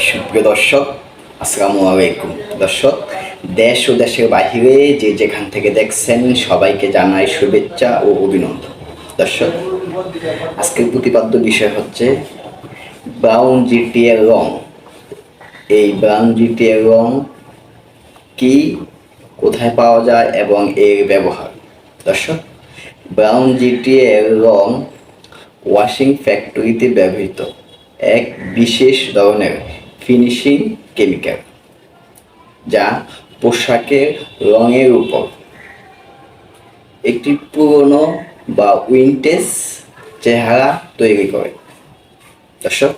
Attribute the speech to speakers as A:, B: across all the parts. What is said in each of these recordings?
A: সুপ্রিয় দর্শক, আসসালামু আলাইকুম। দর্শক, দেশ ও দেশের বাহিরে যে যেখান থেকে দেখছেন সবাইকে জানাই শুভেচ্ছা ও অভিনন্দন। দর্শক, আজকের প্রতিপাদ্য বিষয় হচ্ছে ব্রাউন জিটিএর রং। এই ব্রাউন জিটিএর রং কি কোথায় পাওয়া যায় এবং এর ব্যবহার? দর্শক, ব্রাউন জিটিএর রং ওয়াশিং ফ্যাক্টরিতে ব্যবহৃত এক বিশেষ ধরনের ফিনিশিং কেমিক্যাল যা পোশাকের রঙের উপর। একটি পুরনো বা উইন্টেজ চেহারা তৈরি করে। দর্শক,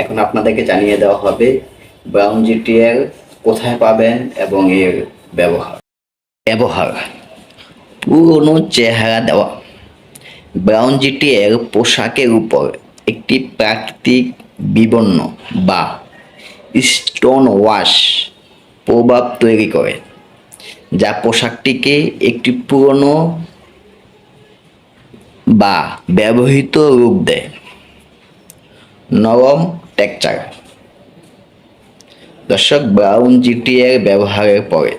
A: এখন আপনাদেরকে জানিয়ে দেওয়া হবে ব্রাউন জিটিএর কোথায় পাবেন এবং এর ব্যবহার। ব্যবহার, পুরনো চেহারা দেওয়া। ব্রাউন জিটিএর পোশাকের উপর একটি প্রাকৃতিক বিবর্ণ বা স্টোন ওয়াশ প্রভাব তৈরি করে, যা পোশাকটিকে একটি পুরনো বা ব্যবহৃত রূপ দেয়। নরম টেক্সচার। দর্শক, ব্রাউন জিটিএর ব্যবহারের পরে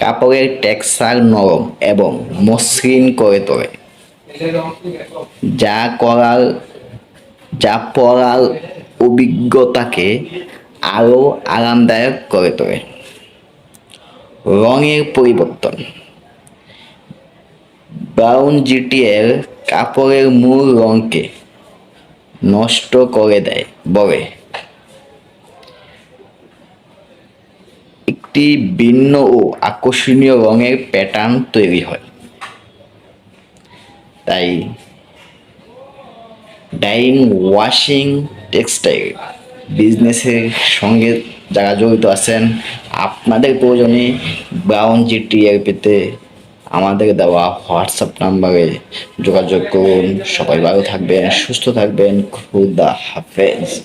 A: কাপড়ের টেক্সচার নরম এবং মসৃণ করে তোলে, যা করার যা পরার অভিজ্ঞতাকে আরও আরামদায়ক করে তোলে। রঙের পরিবর্তন। ব্রাউন জিটিএর কাপড়ের মূল রঙকে নষ্ট করে দেয়, বলে। একটি ভিন্ন ও আকর্ষণীয় রঙের প্যাটার্ন তৈরি হয়। তাই ডাইং ওয়াশিং টেক্সটাইল বিজনেসের সঙ্গে যারা জড়িত আছেন, আপনাদের প্রয়োজনে ব্রাউন জিটিআর পেতে আমাদের দেওয়া হোয়াটসঅ্যাপ নাম্বারে যোগাযোগ করুন। সবাই ভালো থাকবেন, সুস্থ থাকবেন। খুদা হাফেজ।